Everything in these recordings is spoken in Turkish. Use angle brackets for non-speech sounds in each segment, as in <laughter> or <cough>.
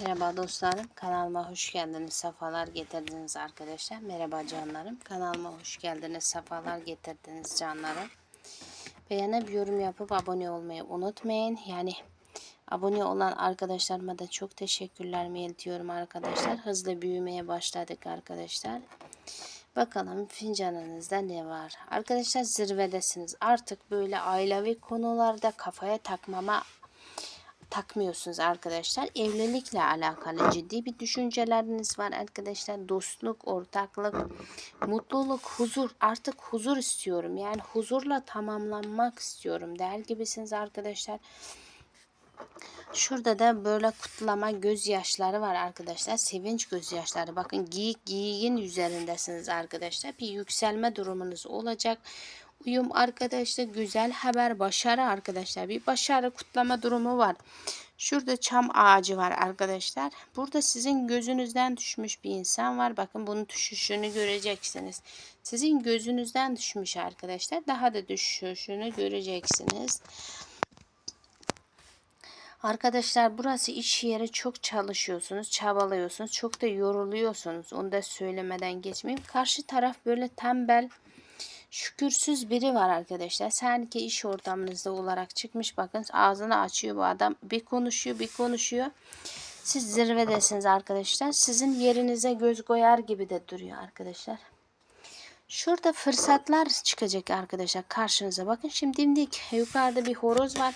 Merhaba dostlarım, kanalıma hoş geldiniz, sefalar getirdiniz arkadaşlar. Merhaba canlarım, kanalıma hoş geldiniz, sefalar getirdiniz canlarım. Beğenip yorum yapıp abone olmayı unutmayın. Yani abone olan arkadaşlarıma da çok teşekkürlerimi iletiyorum arkadaşlar. Hızlı büyümeye başladık arkadaşlar. Bakalım fincanınızda ne var? Arkadaşlar zirvedesiniz. Artık böyle ailevi konularda kafaya takmama takmıyorsunuz arkadaşlar. Evlilikle alakalı ciddi bir düşünceleriniz var arkadaşlar. Dostluk, ortaklık, mutluluk, huzur. Artık huzur istiyorum. Yani huzurla tamamlanmak istiyorum der gibisiniz arkadaşlar. Şurada da böyle kutlama gözyaşları var arkadaşlar. Sevinç gözyaşları. Bakın giyik giyiğin üzerindesiniz arkadaşlar. Bir yükselme durumunuz olacak. Uyum arkadaşlar güzel haber başarı arkadaşlar. Bir başarı kutlama durumu var. Şurada çam ağacı var arkadaşlar. Burada sizin gözünüzden düşmüş bir insan var. Bakın bunun düşüşünü göreceksiniz. Sizin gözünüzden düşmüş arkadaşlar. Daha da düşüşünü göreceksiniz. Arkadaşlar burası iş yeri çok çalışıyorsunuz, çabalıyorsunuz, çok da yoruluyorsunuz. Onu da söylemeden geçmeyeyim. Karşı taraf böyle tembel, şükürsüz biri var arkadaşlar. Sanki iş ortamınızda olarak çıkmış. Bakın ağzını açıyor bu adam. Bir konuşuyor, bir konuşuyor. Siz zirvedesiniz arkadaşlar. Sizin yerinize göz koyar gibi de duruyor arkadaşlar. Şurada fırsatlar çıkacak arkadaşlar karşınıza. Bakın şimdi dimdik yukarıda bir horoz var.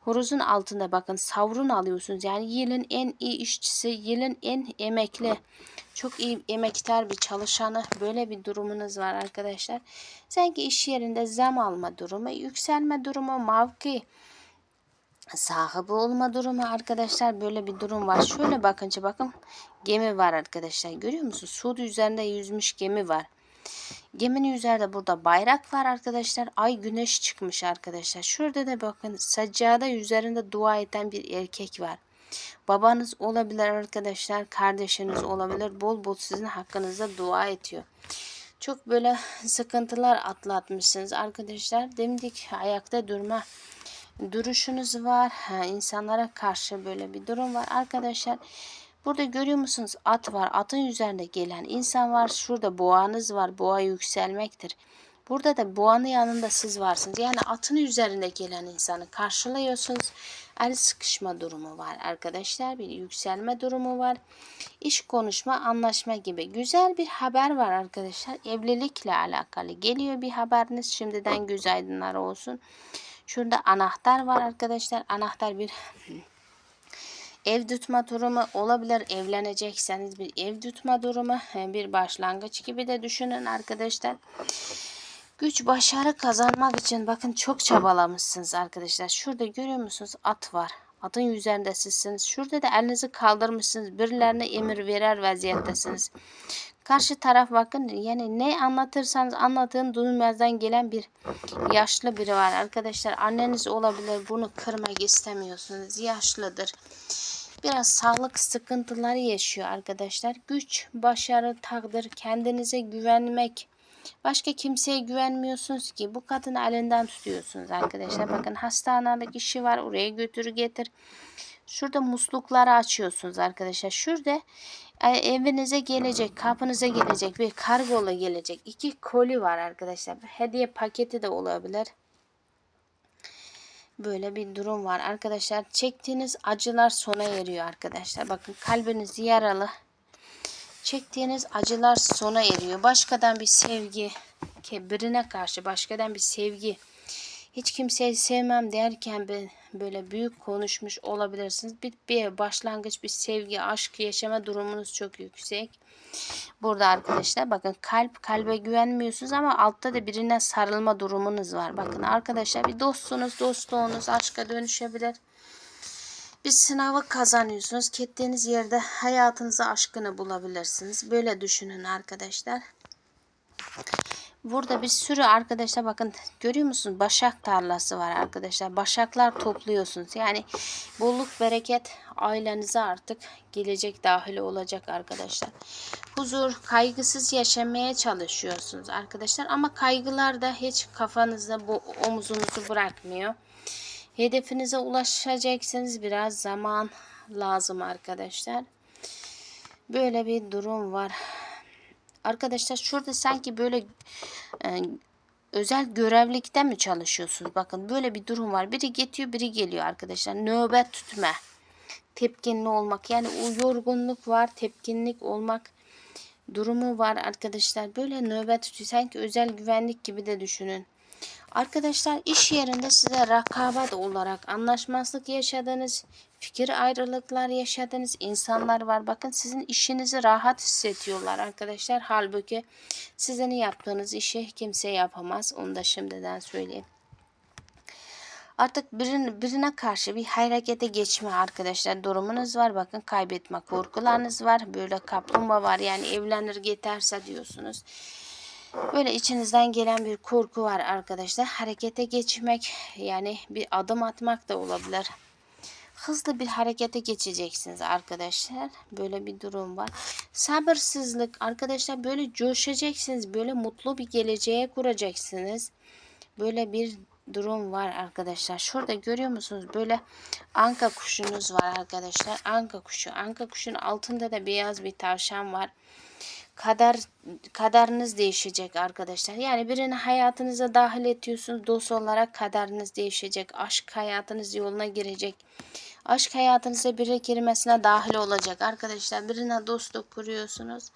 Horozun altında bakın savrun alıyorsunuz. Yani yılın en iyi işçisi, yılın en emekli, çok iyi emektar bir çalışanı böyle bir durumunuz var arkadaşlar. Sanki iş yerinde zam alma durumu, yükselme durumu, mavki sahibi olma durumu arkadaşlar böyle bir durum var. Şöyle bakınca bakın gemi var arkadaşlar. Görüyor musunuz? Su üzerinde yüzmüş gemi var. Geminin üzerinde burada bayrak var arkadaşlar. Ay güneş çıkmış arkadaşlar. Şurada da bakın saccada üzerinde dua eden bir erkek var. Babanız olabilir arkadaşlar. Kardeşiniz olabilir. Bol bol sizin hakkınızda dua ediyor. Çok böyle sıkıntılar atlatmışsınız arkadaşlar. Dimdik ayakta durma duruşunuz var. Ha, insanlara karşı böyle bir durum var arkadaşlar. Burada görüyor musunuz? At var. Atın üzerinde gelen insan var. Şurada boğanız var. Boğa yükselmektir. Burada da boğanın yanında siz varsınız. Yani atın üzerinde gelen insanı karşılıyorsunuz. El sıkışma durumu var arkadaşlar. Bir yükselme durumu var. İş konuşma, anlaşma gibi. Güzel bir haber var arkadaşlar. Evlilikle alakalı geliyor bir haberiniz. Şimdiden göz aydınlar olsun. Şurada anahtar var arkadaşlar. Anahtar bir <laughs> ev tutma durumu olabilir. Evlenecekseniz bir ev tutma durumu bir başlangıç gibi de düşünün arkadaşlar. Güç başarı kazanmak için bakın çok çabalamışsınız arkadaşlar. Şurada görüyor musunuz at var. Atın üzerinde sizsiniz. Şurada da elinizi kaldırmışsınız. Birilerine emir verer vaziyettesiniz. Karşı taraf bakın yani ne anlatırsanız anlatın duymazdan gelen bir yaşlı biri var. Arkadaşlar anneniz olabilir bunu kırmak istemiyorsunuz. Yaşlıdır. Biraz sağlık sıkıntıları yaşıyor arkadaşlar. Güç, başarı, takdir, kendinize güvenmek. Başka kimseye güvenmiyorsunuz ki. Bu kadını elinden tutuyorsunuz arkadaşlar. Bakın hastanelik işi var. Oraya götür getir. Şurada muslukları açıyorsunuz arkadaşlar. Şurada e, evinize gelecek, kapınıza gelecek bir kargola gelecek. iki koli var arkadaşlar. Hediye paketi de olabilir. Böyle bir durum var arkadaşlar. Çektiğiniz acılar sona eriyor arkadaşlar. Bakın kalbiniz yaralı. Çektiğiniz acılar sona eriyor. Başkadan bir sevgi, birine karşı başkadan bir sevgi. Hiç kimseyi sevmem derken ben böyle büyük konuşmuş olabilirsiniz. Bir, bir başlangıç bir sevgi, aşk yaşama durumunuz çok yüksek. Burada arkadaşlar bakın kalp kalbe güvenmiyorsunuz ama altta da birine sarılma durumunuz var. Bakın arkadaşlar bir dostsunuz, dostluğunuz aşka dönüşebilir. Bir sınavı kazanıyorsunuz. Gittiğiniz yerde hayatınıza aşkını bulabilirsiniz. Böyle düşünün arkadaşlar. Burada bir sürü arkadaşlar bakın görüyor musunuz? Başak tarlası var arkadaşlar. Başaklar topluyorsunuz. Yani bolluk bereket ailenize artık gelecek dahil olacak arkadaşlar. Huzur, kaygısız yaşamaya çalışıyorsunuz arkadaşlar. Ama kaygılar da hiç kafanızda bu omuzunuzu bırakmıyor. Hedefinize ulaşacaksınız. Biraz zaman lazım arkadaşlar. Böyle bir durum var. Arkadaşlar şurada sanki böyle e, özel görevlikte mi çalışıyorsunuz? Bakın böyle bir durum var. Biri geçiyor biri geliyor arkadaşlar. Nöbet tutma. Tepkinli olmak. Yani o yorgunluk var. Tepkinlik olmak durumu var arkadaşlar. Böyle nöbet tutuyor. Sanki özel güvenlik gibi de düşünün. Arkadaşlar iş yerinde size rakabat olarak anlaşmazlık yaşadığınız, fikir ayrılıklar yaşadığınız insanlar var. Bakın sizin işinizi rahat hissediyorlar arkadaşlar. Halbuki sizin yaptığınız işi kimse yapamaz. Onu da şimdiden söyleyeyim. Artık birine, birine karşı bir harekete geçme arkadaşlar durumunuz var. Bakın kaybetme korkularınız var. Böyle kaplumbağa var. Yani evlenir giderse diyorsunuz. Böyle içinizden gelen bir korku var arkadaşlar. Harekete geçmek yani bir adım atmak da olabilir. Hızlı bir harekete geçeceksiniz arkadaşlar. Böyle bir durum var. Sabırsızlık arkadaşlar böyle coşacaksınız. Böyle mutlu bir geleceğe kuracaksınız. Böyle bir durum var arkadaşlar. Şurada görüyor musunuz? Böyle anka kuşunuz var arkadaşlar. Anka kuşu. Anka kuşun altında da beyaz bir tavşan var kader kaderiniz değişecek arkadaşlar. Yani birini hayatınıza dahil ediyorsunuz. Dost olarak kaderiniz değişecek. Aşk hayatınız yoluna girecek. Aşk hayatınıza biri girmesine dahil olacak arkadaşlar. Birine dostluk kuruyorsunuz.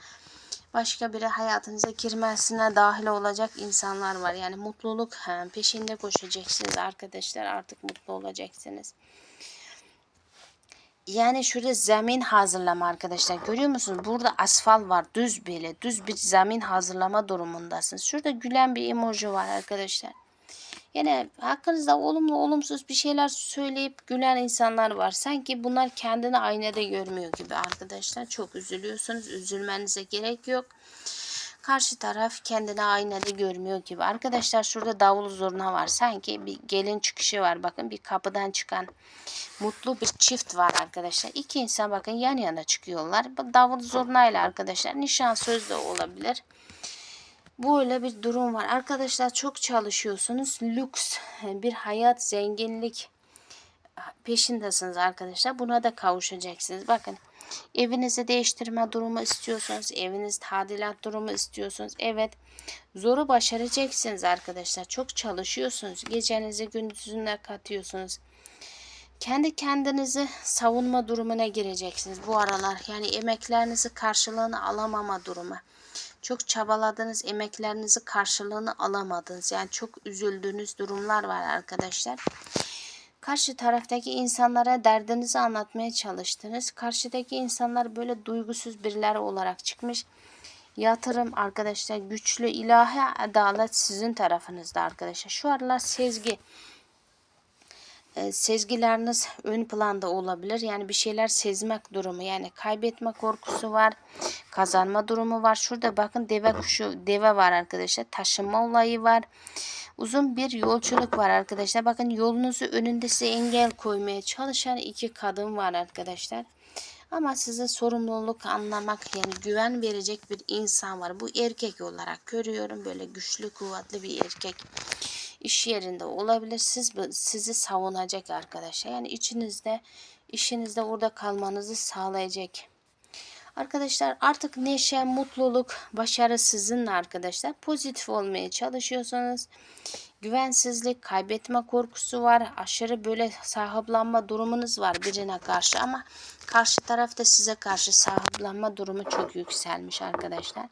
Başka biri hayatınıza girmesine dahil olacak insanlar var. Yani mutluluk peşinde koşacaksınız arkadaşlar. Artık mutlu olacaksınız. Yani şurada zemin hazırlama arkadaşlar. Görüyor musunuz? Burada asfalt var. Düz böyle. Düz bir zemin hazırlama durumundasınız. Şurada gülen bir emoji var arkadaşlar. Yine hakkınızda olumlu olumsuz bir şeyler söyleyip gülen insanlar var. Sanki bunlar kendini aynada görmüyor gibi arkadaşlar. Çok üzülüyorsunuz. Üzülmenize gerek yok. Karşı taraf kendini aynada görmüyor gibi. Arkadaşlar şurada davul zurna var. Sanki bir gelin çıkışı var. Bakın bir kapıdan çıkan mutlu bir çift var arkadaşlar. İki insan bakın yan yana çıkıyorlar. Davul zurnayla arkadaşlar. Nişan söz de olabilir. Böyle bir durum var. Arkadaşlar çok çalışıyorsunuz. Lüks bir hayat, zenginlik peşindesiniz arkadaşlar. Buna da kavuşacaksınız. Bakın evinizi değiştirme durumu istiyorsunuz. Eviniz tadilat durumu istiyorsunuz. Evet zoru başaracaksınız arkadaşlar. Çok çalışıyorsunuz. Gecenizi gündüzüne katıyorsunuz. Kendi kendinizi savunma durumuna gireceksiniz bu aralar. Yani emeklerinizi karşılığını alamama durumu. Çok çabaladığınız emeklerinizi karşılığını alamadınız. Yani çok üzüldüğünüz durumlar var arkadaşlar. Karşı taraftaki insanlara derdinizi anlatmaya çalıştınız. Karşıdaki insanlar böyle duygusuz birileri olarak çıkmış. Yatırım arkadaşlar güçlü ilahi adalet sizin tarafınızda arkadaşlar. Şu aralar sezgi e, sezgileriniz ön planda olabilir. Yani bir şeyler sezmek durumu. Yani kaybetme korkusu var. Kazanma durumu var. Şurada bakın deve kuşu, deve var arkadaşlar. Taşınma olayı var. Uzun bir yolculuk var arkadaşlar. Bakın yolunuzu önünde size engel koymaya çalışan iki kadın var arkadaşlar. Ama size sorumluluk anlamak yani güven verecek bir insan var. Bu erkek olarak görüyorum. Böyle güçlü kuvvetli bir erkek iş yerinde olabilir. Siz sizi savunacak arkadaşlar. Yani içinizde işinizde orada kalmanızı sağlayacak. Arkadaşlar artık neşe, mutluluk, başarı sizinle arkadaşlar. Pozitif olmaya çalışıyorsanız güvensizlik, kaybetme korkusu var. Aşırı böyle sahiplenme durumunuz var birine karşı ama karşı tarafta size karşı sahiplenme durumu çok yükselmiş arkadaşlar.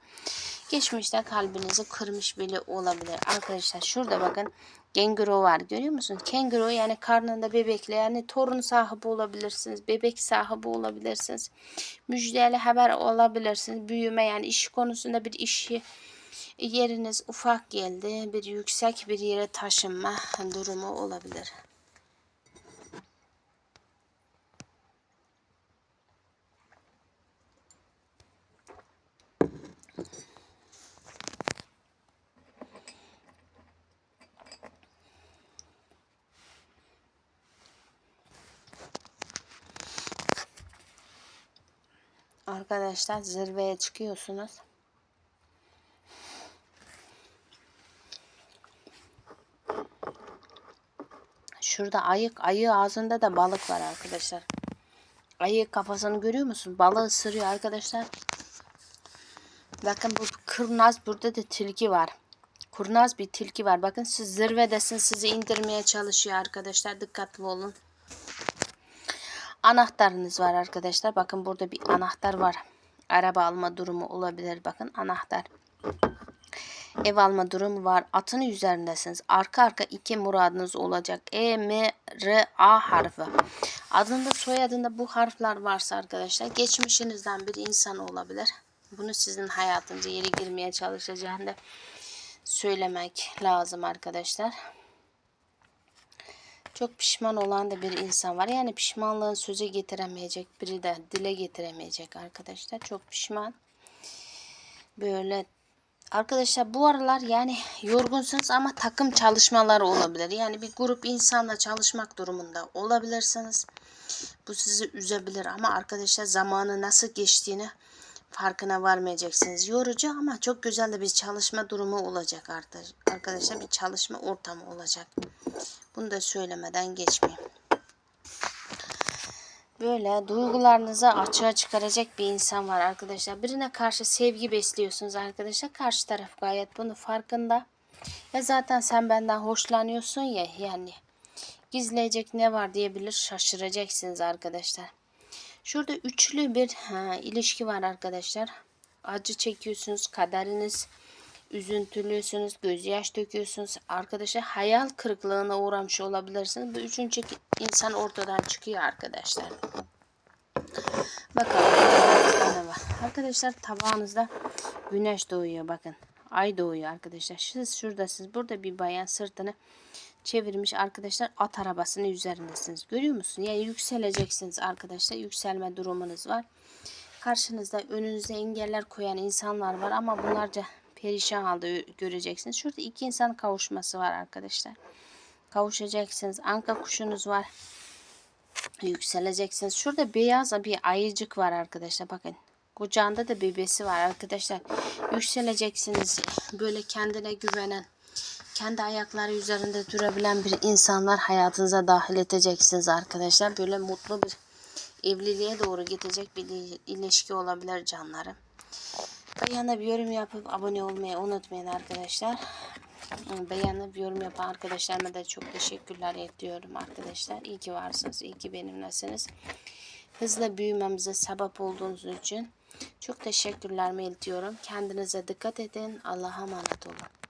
Geçmişte kalbinizi kırmış bile olabilir. Arkadaşlar şurada bakın Kenguru var görüyor musunuz? Kenguru yani karnında bebekle yani torun sahibi olabilirsiniz. Bebek sahibi olabilirsiniz. Müjdeli haber olabilirsiniz. Büyüme yani iş konusunda bir işi yeriniz ufak geldi. Bir yüksek bir yere taşınma durumu olabilir. Arkadaşlar zirveye çıkıyorsunuz. Şurada ayık, ayı ağzında da balık var arkadaşlar. Ayı kafasını görüyor musun? Balığı ısırıyor arkadaşlar. Bakın bu kurnaz burada da tilki var. Kurnaz bir tilki var. Bakın siz zirvedesin sizi indirmeye çalışıyor arkadaşlar. Dikkatli olun. Anahtarınız var arkadaşlar. Bakın burada bir anahtar var. Araba alma durumu olabilir. Bakın anahtar. Ev alma durumu var. Atın üzerindesiniz. Arka arka iki muradınız olacak. E, M, R, A harfi. Adında soyadında bu harfler varsa arkadaşlar geçmişinizden bir insan olabilir. Bunu sizin hayatınıza yeri girmeye çalışacağını söylemek lazım arkadaşlar. Çok pişman olan da bir insan var. Yani pişmanlığın söze getiremeyecek biri de dile getiremeyecek arkadaşlar. Çok pişman. Böyle Arkadaşlar bu aralar yani yorgunsunuz ama takım çalışmaları olabilir. Yani bir grup insanla çalışmak durumunda olabilirsiniz. Bu sizi üzebilir ama arkadaşlar zamanı nasıl geçtiğini farkına varmayacaksınız. Yorucu ama çok güzel de bir çalışma durumu olacak. Arkadaşlar bir çalışma ortamı olacak. Bunu da söylemeden geçmeyeyim. Böyle duygularınızı açığa çıkaracak bir insan var arkadaşlar. Birine karşı sevgi besliyorsunuz arkadaşlar. Karşı taraf gayet bunu farkında. Ya zaten sen benden hoşlanıyorsun ya yani. Gizleyecek ne var diyebilir şaşıracaksınız arkadaşlar. Şurada üçlü bir ha, ilişki var arkadaşlar. Acı çekiyorsunuz, kaderiniz üzüntülüsünüz, gözyaş döküyorsunuz. Arkadaşlar hayal kırıklığına uğramış olabilirsiniz. Bu üçüncü insan ortadan çıkıyor arkadaşlar. Var. Arkadaşlar tabağınızda güneş doğuyor bakın. Ay doğuyor arkadaşlar. Siz şuradasınız. Burada bir bayan sırtını çevirmiş arkadaşlar. At arabasının üzerindesiniz. Görüyor musunuz? Yani yükseleceksiniz arkadaşlar. Yükselme durumunuz var. Karşınızda önünüze engeller koyan insanlar var ama bunlarca perişan halde göreceksiniz. Şurada iki insan kavuşması var arkadaşlar. Kavuşacaksınız. Anka kuşunuz var. Yükseleceksiniz. Şurada beyaz bir ayıcık var arkadaşlar. Bakın. Kucağında da bebesi var arkadaşlar. Yükseleceksiniz. Böyle kendine güvenen, kendi ayakları üzerinde durabilen bir insanlar hayatınıza dahil edeceksiniz arkadaşlar. Böyle mutlu bir evliliğe doğru gidecek bir ilişki olabilir canlarım. Beğenip yorum yapıp abone olmayı unutmayın arkadaşlar. Beğenip yorum yapan arkadaşlarıma da çok teşekkürler ediyorum arkadaşlar. İyi ki varsınız, iyi ki benimlesiniz. Hızla büyümemize sebep olduğunuz için çok teşekkürler iletiyorum. Kendinize dikkat edin. Allah'a emanet olun.